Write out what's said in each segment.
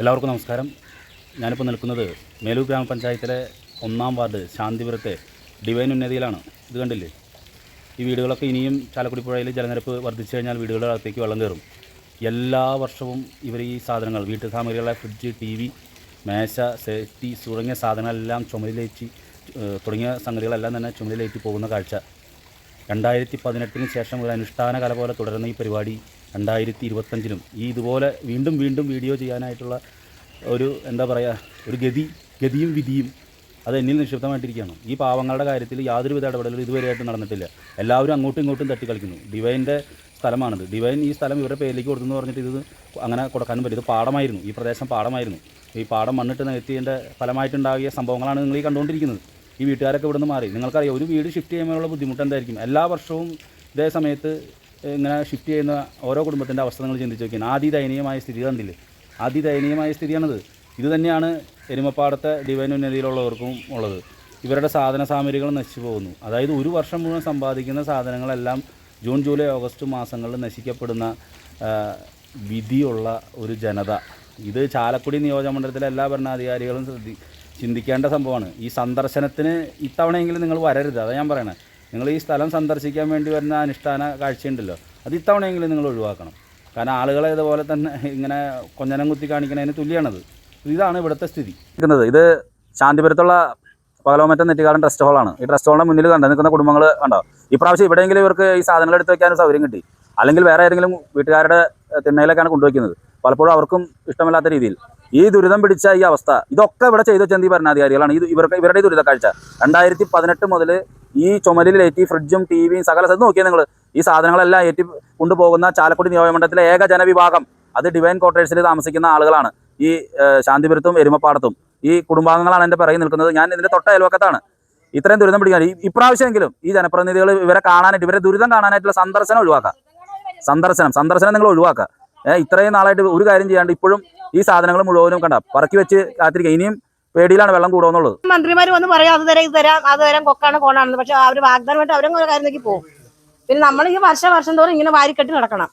എല്ലാവർക്കും നമസ്കാരം. ഞാനിപ്പോൾ നിൽക്കുന്നത് മേലൂർ ഗ്രാമപഞ്ചായത്തിലെ ഒന്നാം വാർഡ് ശാന്തിപുരത്തെ ഡിവൈൻ ഉന്നതിയിലാണ്. ഇത് കണ്ടില്ലേ? ഈ വീടുകളൊക്കെ ഇനിയും ചാലക്കുടി പുഴയിൽ ജലനിരപ്പ് വർദ്ധിച്ചു കഴിഞ്ഞാൽ വീടുകളുടെ അകത്തേക്ക് വെള്ളം കയറും. എല്ലാ വർഷവും ഇവർ ഈ സാധനങ്ങൾ വീട്ടു സാമഗ്രികളെ ഫ്രിഡ്ജ് ടി വി മേശ സേഫ്റ്റി തുടങ്ങിയ സാധനങ്ങളെല്ലാം ചുമലിലേറ്റി തുടങ്ങിയ സംഗതികളെല്ലാം തന്നെ ചുമലിലേറ്റി പോകുന്ന കാഴ്ച. രണ്ടായിരത്തി പതിനെട്ടിന് ശേഷം ഒരു അനുഷ്ഠാന കല പോലെ തുടരുന്ന ഈ പരിപാടി രണ്ടായിരത്തി ഇരുപത്തഞ്ചിലും ഈ ഇതുപോലെ വീണ്ടും വീണ്ടും വീഡിയോ ചെയ്യാനായിട്ടുള്ള ഒരു എന്താ പറയുക ഒരു ഗതി ഗതിയും വിധിയും അത് എന്നിൽ നിക്ഷിപ്തമായിട്ടിരിക്കുകയാണ്. ഈ പാവങ്ങളുടെ കാര്യത്തിൽ യാതൊരുവിധ ഇടപെടലും ഇതുവരെയായിട്ട് നടന്നിട്ടില്ല. എല്ലാവരും അങ്ങോട്ടും ഇങ്ങോട്ടും തട്ടി കളിക്കുന്നു ഡിവൈന്റെ സ്ഥലമാണിത്. ഡിവൈൻ ഈ സ്ഥലം ഇവരുടെ പേരിലേക്ക് കൊടുത്തെന്ന് പറഞ്ഞിട്ട് ഇത് അങ്ങനെ കൊടുക്കാനും പറ്റും ഇത് പാടമായിരുന്നു. ഈ പ്രദേശം പാടമായിരുന്നു. ഈ പാടം മണ്ണിട്ട് നികത്തിയതിന്റെ ഫലമായിട്ടുണ്ടാകിയ സംഭവങ്ങളാണ് നിങ്ങൾ ഈ കണ്ടുകൊണ്ടിരിക്കുന്നത്. ഈ വീട്ടുകാരൊക്കെ ഇവിടുന്ന് മാറി. നിങ്ങൾക്കറിയാം ഒരു വീട് ഷിഫ്റ്റ് ചെയ്യുമ്പോഴുള്ള ബുദ്ധിമുട്ട് എന്തായിരിക്കും? എല്ലാ വർഷവും ഇതേ സമയത്ത് ഇങ്ങനെ ഷിഫ്റ്റ് ചെയ്യുന്ന ഓരോ കുടുംബത്തിന്റെ അവസ്ഥ നിങ്ങൾ ചിന്തിച്ച് നോക്കിയാൽ ആദ്യ ദയനീയമായ സ്ഥിതി കണ്ടില്ലേ? ആദ്യ ദയനീയമായ സ്ഥിതിയാണത്. ഇത് തന്നെയാണ് എരുമപ്പാടത്തെ ഡിവൈൻ ഉന്നതിയിലുള്ളവർക്കും ഉള്ളത്. ഇവരുടെ സാധന സാമഗ്രികൾ നശിച്ചു പോകുന്നു. അതായത് ഒരു വർഷം മുഴുവൻ സമ്പാദിക്കുന്ന സാധനങ്ങളെല്ലാം ജൂൺ ജൂലൈ ഓഗസ്റ്റ് മാസങ്ങളിൽ നശിക്കപ്പെടുന്ന വിധിയുള്ള ഒരു ജനത. ഇത് ചാലക്കുടി നിയോജക മണ്ഡലത്തിലെ എല്ലാ ഭരണാധികാരികളും ശ്രദ്ധി ചിന്തിക്കേണ്ട സംഭവമാണ്. ഈ സന്ദർശനത്തിന് ഇത്തവണയെങ്കിലും നിങ്ങൾ വരരുത്. അതാ ഞാൻ പറയണത് നിങ്ങൾ ഈ സ്ഥലം സന്ദർശിക്കാൻ വേണ്ടി വരുന്ന അനുഷ്ഠാന കാഴ്ചയുണ്ടല്ലോ. അത് ഇത്തവണയെങ്കിലും നിങ്ങൾ ഒഴിവാക്കണം. കാരണം ആളുകളെ ഇതുപോലെ തന്നെ ഇങ്ങനെ കൊഞ്ഞനം കുത്തി കാണിക്കുന്നതിന് തുല്യമാണത് ഇതാണ് ഇവിടുത്തെ സ്ഥിതി. ഇത് ശാന്തിപുരത്തുള്ള പകലോമറ്റം നെറ്റിക്കാടൻ ട്രസ്റ്റ് ഹോളാണ്. ഈ ട്രസ്റ്റ് ഹോളിന്റെ മുന്നിൽ കണ്ട് നിൽക്കുന്ന കുടുംബങ്ങൾ കണ്ടോ? ഇപ്രാവശ്യം ഇവിടെയെങ്കിലും ഇവർക്ക് ഈ സാധനങ്ങൾ എടുത്ത് വെക്കാൻ സൗകര്യം കിട്ടി. അല്ലെങ്കിൽ വേറെ ഏതെങ്കിലും വീട്ടുകാരുടെ തിണ്ണയിലേക്കാണ് കൊണ്ടുവയ്ക്കുന്നത്. പലപ്പോഴും അവർക്കും ഇഷ്ടമില്ലാത്ത രീതിയിൽ. ഈ ദുരിതം പിടിച്ച ഈ അവസ്ഥ ഇതൊക്കെ ഇവിടെ ചെയ്തു വെച്ചത് ഈ ഭരണാധികാരികളാണ്. ഇത് ഇവർക്ക് ഇവരുടെ ദുരിത കാഴ്ച. രണ്ടായിരത്തി പതിനെട്ട് മുതൽ ഈ ചുമലിൽ ഏറ്റി ഫ്രിഡ്ജും ടി വിയും സകല സ്ഥലത്ത് നോക്കിയാൽ നിങ്ങൾ ഈ സാധനങ്ങളെല്ലാം ഏറ്റി കൊണ്ടുപോകുന്ന ചാലക്കുടി നിയോജകമണ്ഡലത്തിലെ ഏക ജനവിഭാഗം. അത് ഡിവൈൻ ക്വാർട്ടേഴ്സിൽ താമസിക്കുന്ന ആളുകളാണ്. ഈ ശാന്തിപുരത്തും എരുമപ്പാടത്തും. ഈ കുടുംബാംഗങ്ങളാണ് എന്റെ പിറകിൽ നിൽക്കുന്നത്. ഞാൻ ഇതിന്റെ തൊട്ട അയൽവക്കത്താണ്. ഇത്രയും ദുരിതം പിടിക്കാൻ ഇപ്രാവശ്യമെങ്കിലും ഈ ജനപ്രതിനിധികൾ ഇവരെ കാണാനായിട്ട് ഇവരെ ദുരിതം കാണാനായിട്ടുള്ള സന്ദർശനം ഒഴിവാക്കുക. സന്ദർശനം സന്ദർശനം നിങ്ങൾ ഒഴിവാക്കുക. ഇത്രയും നാളായിട്ട് ഒരു കാര്യം ചെയ്യാണ്ട് ഇപ്പോഴും ഈ സാധനങ്ങൾ മുഴുവനും കണ്ട പറക്കി വെച്ച് കാത്തിരിക്കുക ഇനിയും പേടിയിലാണ് വെള്ളം കൂടുമെന്നുള്ളത്. മന്ത്രിമാർ വന്ന് പറയാം അത് തരാം ഇത് തരാം അത് തരാം കൊക്കാണ് കോണാണെന്ന് പക്ഷെ അവർ വാഗ്ദാനമായിട്ട് അവരും ഒരു കാര്യത്തിലേക്ക് പോകും. പിന്നെ നമ്മൾ ഈ വർഷം വർഷം തോറും ഇങ്ങനെ വാരിക്കെട്ടി നടക്കണം.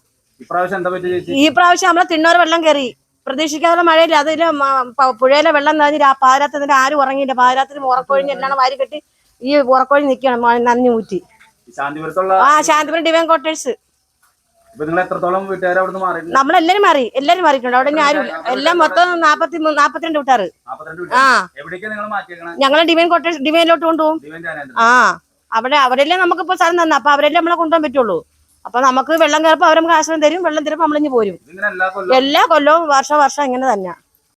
ഈ പ്രാവശ്യം നമ്മളെ തിണ്ണോർ വെള്ളം കയറി പ്രതീക്ഷിക്കാതെ മഴയില്ല. അതിൽ പ- പുഴയിലെ വെള്ളം നിറഞ്ഞ് പാതിരാത്തതിന്റെ ആരും ഉറങ്ങിയില്ല. പാതിരാത്തിന് ഉറക്കൊഴിഞ്ഞ് എല്ലാം വാരിക്കെട്ടി ഈ ഉറക്കൊഴിഞ്ഞ് നിൽക്കണം നനഞ്ഞു ഊറ്റി. ആ ശാന്തിപുരം ഡിവൈൻ ക്വാർട്ടേഴ്സ്. നിങ്ങൾ എത്രത്തോളം വീട്ടുകാരെ അവിടുന്ന് മാറി നമ്മളെല്ലാരും മാറി എല്ലാരും മാറിയിട്ടുണ്ട്. അവിടെ ആരും എല്ലാം മൊത്തം നാപ്പത്തി നാപ്പത്തിരണ്ട് വിട്ടാറ് ആ. ഞങ്ങൾ ഡിവൈൻ കോട്ടേഷൻ ഡിവൈനിലോട്ട് കൊണ്ടുപോകും. ആ. അവിടെ അവരെല്ലാം നമുക്കിപ്പോ സ്ഥലം തന്നെ. അപ്പൊ അവരെല്ലാം നമ്മളെ കൊണ്ടുപോകാൻ പറ്റുള്ളൂ. അപ്പൊ നമുക്ക് വെള്ളം കയറപ്പോ അവർ നമുക്ക് ആശ്രയം തരും. വെള്ളം തരുമ്പോ നമ്മളിഞ്ഞ് പോരും. എല്ലാ എല്ലാ കൊല്ലവും വർഷം വർഷം ഇങ്ങനെ തന്നെ